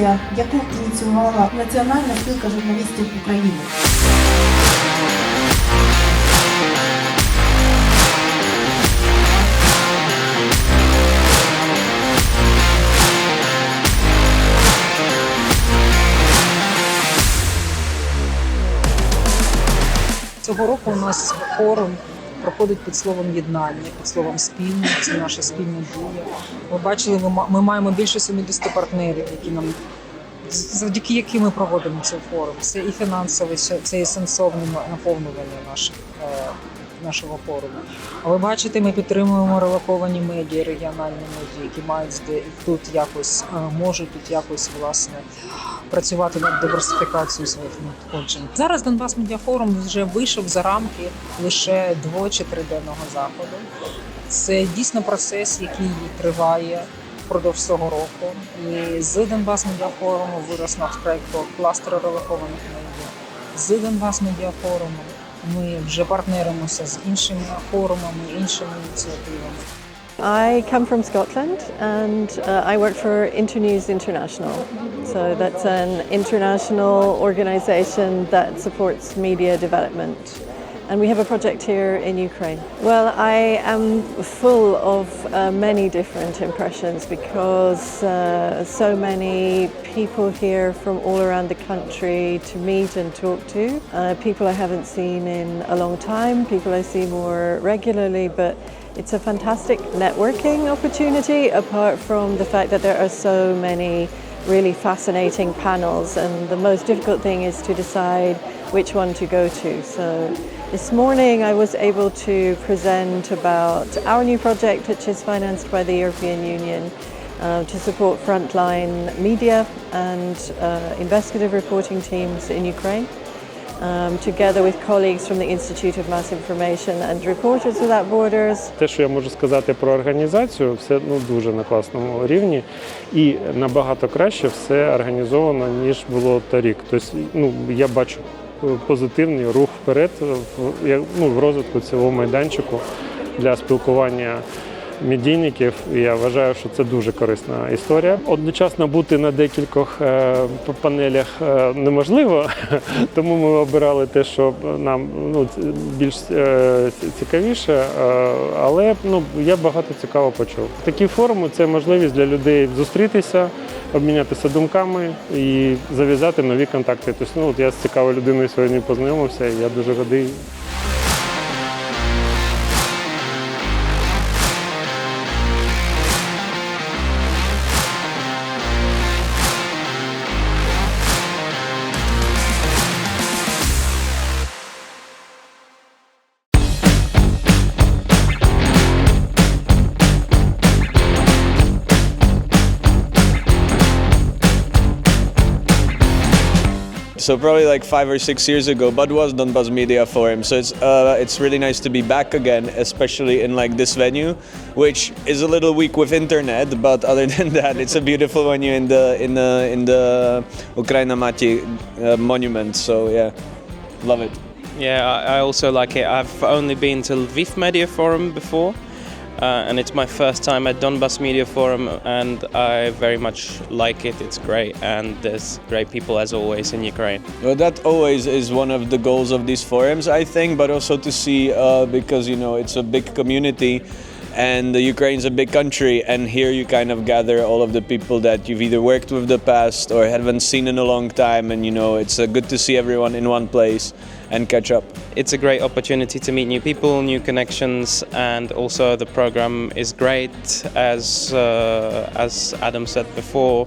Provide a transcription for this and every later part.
акція, яку ініціювала Національна спілка журналістів України. Цього року у нас форум проходить під словом єднання, під словом спільне. Це наша спільна дія. Ви бачили, ми маємо більше 70 партнерів, які нам завдяки яким ми проводимо цей форум. Це і фінансове, це- і сенсовне наповнювання наших. Нашого форуму. А ви бачите, ми підтримуємо релоковані медіа, регіональні медіа, які мають тут якось е, можуть тут якось власне працювати над диверсифікацією своїх надходжень. Зараз Донбас Медіафорум вже вийшов за рамки лише дво чи триденного заходу. Це дійсно процес, який триває впродовж цього року. І з Донбас Медіафоруму вирос наш проект кластер релокованих медіа. З Донбас Медіафоруму ми вже партнеримося з іншими форумами, іншими ініціативами. I come from Scotland and uh, I work for Internews International. So that's an international organization that supports media development. and we have a project here in Ukraine. Well, I am full of uh, many different impressions because uh, so many people here from all around the country to meet and talk to. Uh, people I haven't seen in a long time, people I see more regularly, but it's a fantastic networking opportunity apart from the fact that there are so many really fascinating panels and the most difficult thing is to decide which one to go to. So this morning I was able to present about our new project which is financed by the European Union uh, to support frontline media and uh, investigative reporting teams in Ukraine um, together with colleagues from the Institute of Mass Information and Reporters Without Borders. Те, що я можу сказати про організацію, все ну дуже на класному рівні і набагато краще все організовано ніж було торік. Тобто, ну я бачу е, позитивний рух вперед ну, в розвитку цього майданчику для спілкування. Медійників, і я вважаю, що це дуже корисна історія. Одночасно бути на декількох е, панелях е, неможливо, тому ми обирали те, що нам ну, більш е, цікавіше. Але ну, я багато цікаво почув. Такі форуми це можливість для людей зустрітися, обмінятися думками і зав'язати нові контакти. Тобто, ну, от я з цікавою людиною сьогодні познайомився, і я дуже радий. So probably like five or six years ago, Bud was Donbas Media Forum. So it's uh, it's really nice to be back again, especially in like this venue, which is a little weak with internet. But other than that, it's a beautiful venue in the in the in the Ukraina Mati uh, monument. So yeah, love it. Yeah, I, I also like it. I've only been to Lviv Media Forum before, uh, and it's my first time at Donbas Media Forum, and I very much like it. It's great, and there's great people as always in Ukraine. Well, that always is one of the goals of these forums, I think, but also to see uh, because you know it's a big community, and Ukraine's a big country, and here you kind of gather all of the people that you've either worked with the past or haven't seen in a long time, and you know it's uh, good to see everyone in one place and catch up. It's a great opportunity to meet new people, new connections, and also the program is great. As uh, as Adam said before,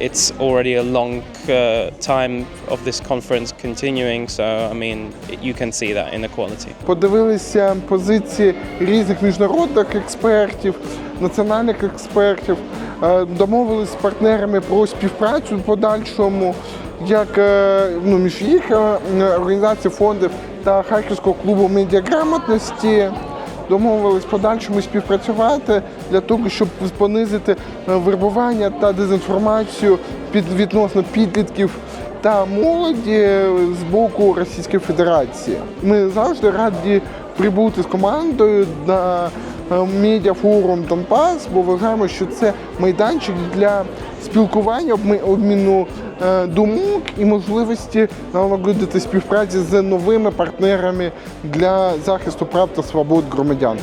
it's already a long uh, time of this conference continuing. So I mean, you can see that in the quality. подивилися позиції різних міжнародних експертів, національних експертів, е, домовились з партнерами про співпрацю в подальшому, як е, ну, між їх е, організації фондів та Харківського клубу медіаграмотності. Домовились подальшому співпрацювати для того, щоб понизити е, вербування та дезінформацію під відносно підлітків та молоді з боку Російської Федерації. Ми завжди раді прибути з командою на медіафорум Донбас, бо вважаємо, що це майданчик для спілкування, обміну е, думок і можливості налагодити співпраці з новими партнерами для захисту прав та свобод громадян.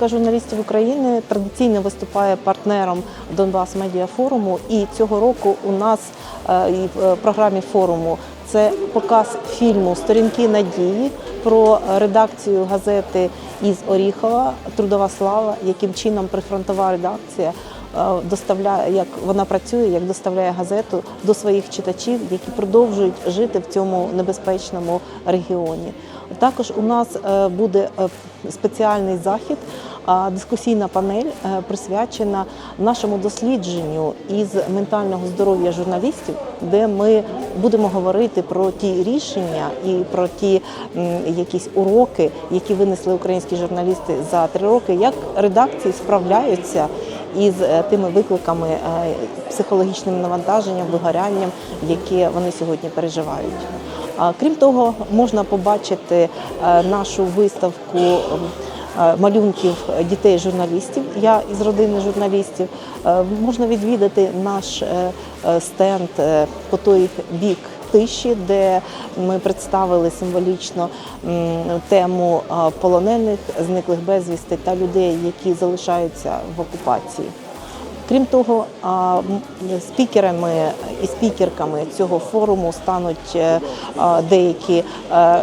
Спілка журналістів України традиційно виступає партнером Донбас Медіа Форуму. І цього року у нас е, і в е, програмі форуму це показ фільму Сторінки надії про редакцію газети із Оріхова Трудова слава, яким чином прифронтова редакція е, доставляє, як вона працює, як доставляє газету до своїх читачів, які продовжують жити в цьому небезпечному регіоні. Також у нас буде спеціальний захід, дискусійна панель е, присвячена нашому дослідженню із ментального здоров'я журналістів, де ми будемо говорити про ті рішення і про ті якісь уроки, які винесли українські журналісти за три роки, як редакції справляються із е, тими викликами е, психологічним навантаженням, вигорянням, яке вони сьогодні переживають. Крім того, можна побачити нашу виставку малюнків дітей-журналістів. Я із родини журналістів. Е, Можна відвідати наш е, е, стенд е, по той бік тиші, де ми представили символічно тему е, полонених, зниклих безвісти та людей, які залишаються в окупації. Крім того, спікерами і спікерками цього форуму стануть е, деякі е,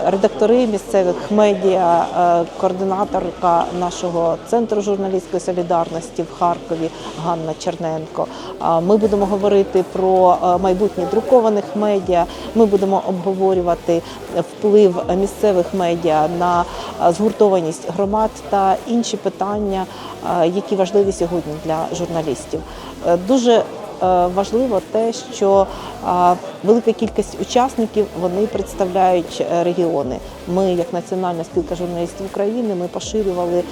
редактори місцевих медіа, е, координаторка нашого центру журналістської солідарності в Харкові Ганна Черненко. Ми будемо говорити про майбутнє друкованих медіа. Ми будемо обговорювати вплив місцевих медіа на згуртованість громад та інші питання, які важливі сьогодні для журналістів. Е, Дуже важливо те, що е, велика кількість учасників вони представляють е, регіони. Ми, як Національна спілка журналістів України, ми поширювали е,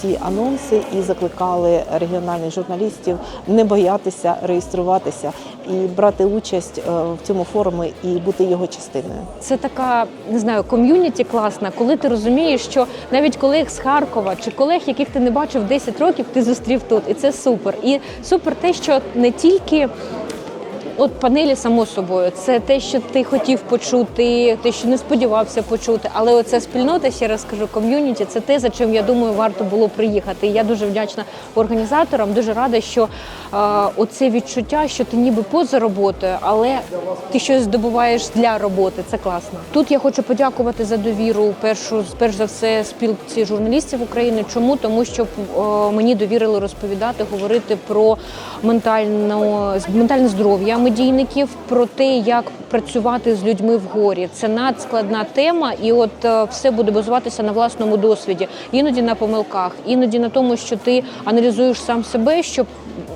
ці анонси і закликали регіональних журналістів не боятися реєструватися і брати участь е, в цьому форумі і бути його частиною. Це така не знаю, ком'юніті класна, коли ти розумієш, що навіть колег з Харкова чи колег, яких ти не бачив 10 років, ти зустрів тут, і це супер. І супер те, що не тільки. От панелі само собою, це те, що ти хотів почути, те, що не сподівався почути. Але оця спільнота, ще раз скажу, ком'юніті, це те, за чим я думаю, варто було приїхати. І я дуже вдячна організаторам, дуже рада, що е, оце відчуття, що ти ніби поза роботою, але ти щось здобуваєш для роботи. Це класно. Тут я хочу подякувати за довіру. Першу перш за все спілці журналістів України. Чому тому, що е, мені довірили розповідати, говорити про ментальну ментальне здоров'я медійників, про те, як працювати з людьми в горі. Це надскладна тема, і от е, все буде базуватися на власному досвіді, іноді на помилках, іноді на тому, що ти аналізуєш сам себе, щоб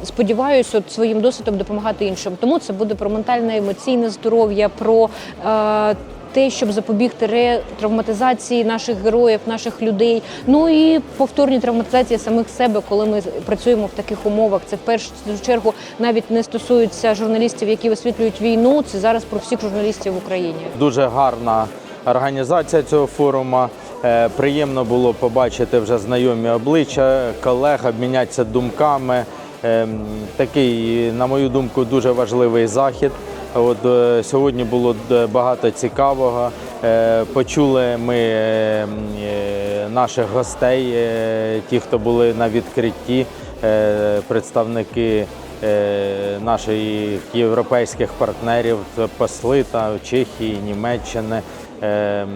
сподіваюся, от своїм досвідом допомагати іншим. Тому це буде про ментальне емоційне здоров'я, про е, те, щоб запобігти ретравматизації наших героїв, наших людей. Ну і повторні травматизації самих себе, коли ми працюємо в таких умовах. Це в першу чергу навіть не стосується журналістів, які висвітлюють війну. Це зараз про всіх журналістів в Україні. Дуже гарна організація цього форуму. Е, Приємно було побачити вже знайомі обличчя, колег, обмінятися думками. Ем, Такий, на мою думку, дуже важливий захід. От е, сьогодні було багато цікавого. Е, Почули ми е, е, наших гостей, е, ті, хто були на відкритті, е, представники е, наших європейських партнерів, посли та Чехії, Німеччини. Е,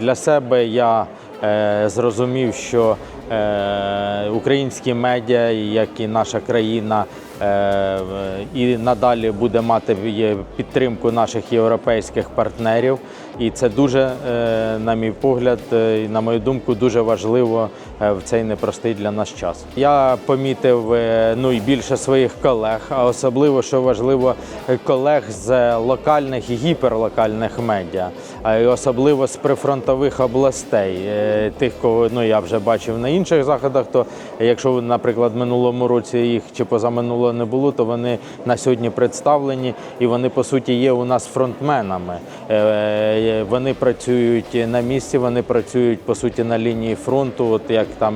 Для себе я е, зрозумів, що е, українські медіа, як і наша країна, е, і надалі буде мати підтримку наших європейських партнерів. І це дуже, е, на мій погляд, е, і на мою думку, дуже важливо е, в цей непростий для нас час. Я помітив е, ну і більше своїх колег, а особливо що важливо, е, колег з локальних і гіперлокальних медіа, й особливо з прифронтових областей. Е, Тих, кого ну я вже бачив на інших заходах. То якщо, наприклад, минулому році їх чи позаминуло не було, то вони на сьогодні представлені і вони по суті є у нас фронтменами. Е, Вони працюють на місці, вони працюють по суті на лінії фронту. От як там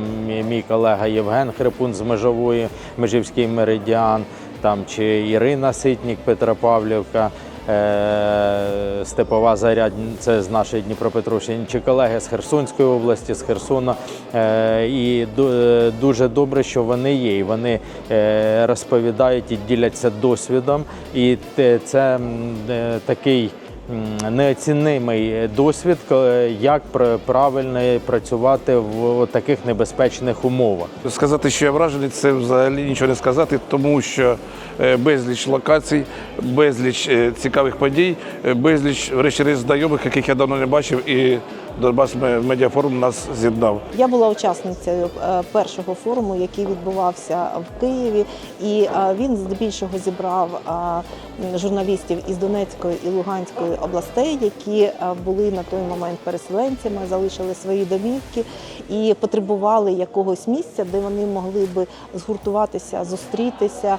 мій колега Євген Хрипун з межової Межівський меридіан, там чи Ірина Ситнік, Петропавлівка. Е, Степова Заря, це з нашої Дніпропетровщини, чи колеги з Херсонської області, з Херсона. Е, І е, дуже добре, що вони є. І вони розповідають і діляться досвідом. І це такий неоцінимий досвід, як пр- правильно працювати в таких небезпечних умовах. Сказати, що я вражений, це взагалі нічого не сказати, тому що безліч локацій, безліч е, цікавих подій, е, безліч врешті-решт знайомих, яких я давно не бачив, і Донбас медіафорум нас з'єднав. Я була учасницею е, першого форуму, який відбувався в Києві, і е, він здебільшого зібрав е, журналістів із Донецької і Луганської областей, які е, були на той момент переселенцями, залишили свої домівки і потребували якогось місця, де вони могли би згуртуватися, зустрітися,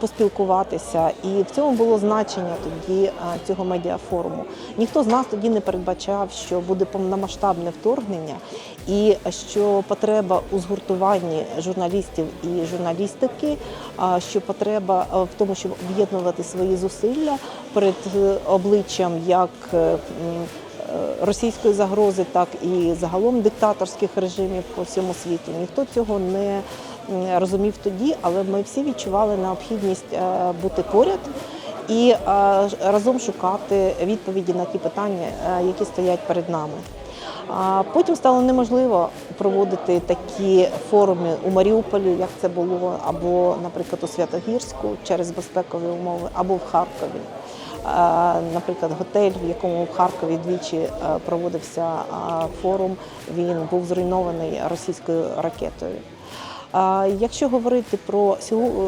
поспілкуватися. І в цьому було значення тоді цього медіафоруму. Ніхто з нас тоді не передбачав, що буде повномасштабне вторгнення, і що потреба у згуртуванні журналістів і журналістики, що потреба в тому, щоб об'єднувати свої зусилля перед е, обличчям як е, російської загрози, так і загалом диктаторських режимів по всьому світу. Ніхто цього не розумів тоді, але ми всі відчували необхідність е, бути поряд. І е, разом шукати відповіді на ті питання, е, які стоять перед нами. Потім стало неможливо проводити такі форуми у Маріуполі, як це було, або, наприклад, у Святогірську через безпекові умови, або в Харкові. Наприклад, готель, в якому в Харкові двічі е, проводився форум, він був зруйнований російською ракетою. Якщо говорити про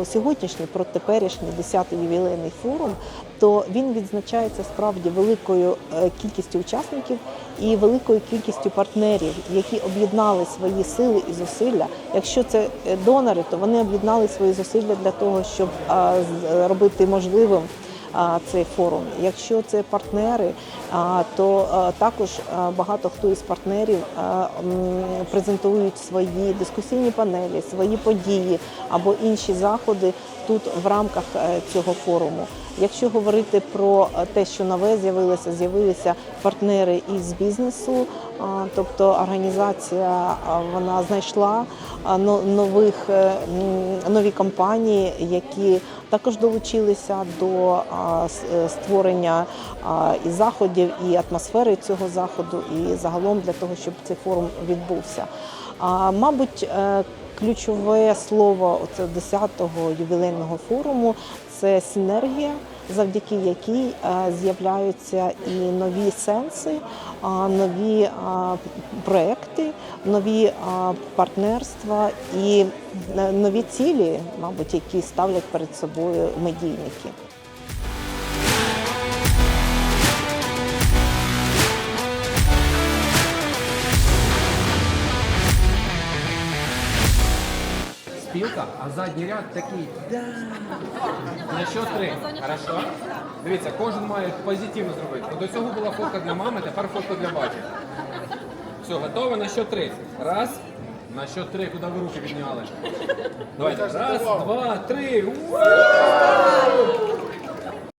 сьогоднішній, про теперішній 10-й ювілейний форум, то він відзначається справді великою е, кількістю учасників і великою кількістю партнерів, які об'єднали свої сили і зусилля. Якщо це е, донори, то вони об'єднали свої зусилля для того, щоб робити можливим цей форум. Якщо це партнери, то також багато хто із партнерів презентують свої дискусійні панелі, свої події або інші заходи тут в рамках е, цього форуму. Якщо говорити про е, те, що нове з'явилося, з'явилися партнери із бізнесу, тобто організація вона знайшла нових е, нові компанії, які також долучилися до е, створення і заходів, і атмосфери цього заходу, і загалом для того, щоб цей форум відбувся. А, Мабуть, е, ключове слово 10-го ювілейного форуму це синергія, завдяки якій е, з'являються і нові сенси, нові проекти, нові партнерства і е, нові цілі, мабуть, які ставлять перед собою медійники. Спілка, а задній ряд такий. Да. На що три? Хорошо? Дивіться, кожен має позитивно зробити. До цього була фотка для мами, тепер фотка для батька. Все, готово? На що три? Раз. На що три? Куди ви руки підняли? Давайте. Раз, два, три. Ууу!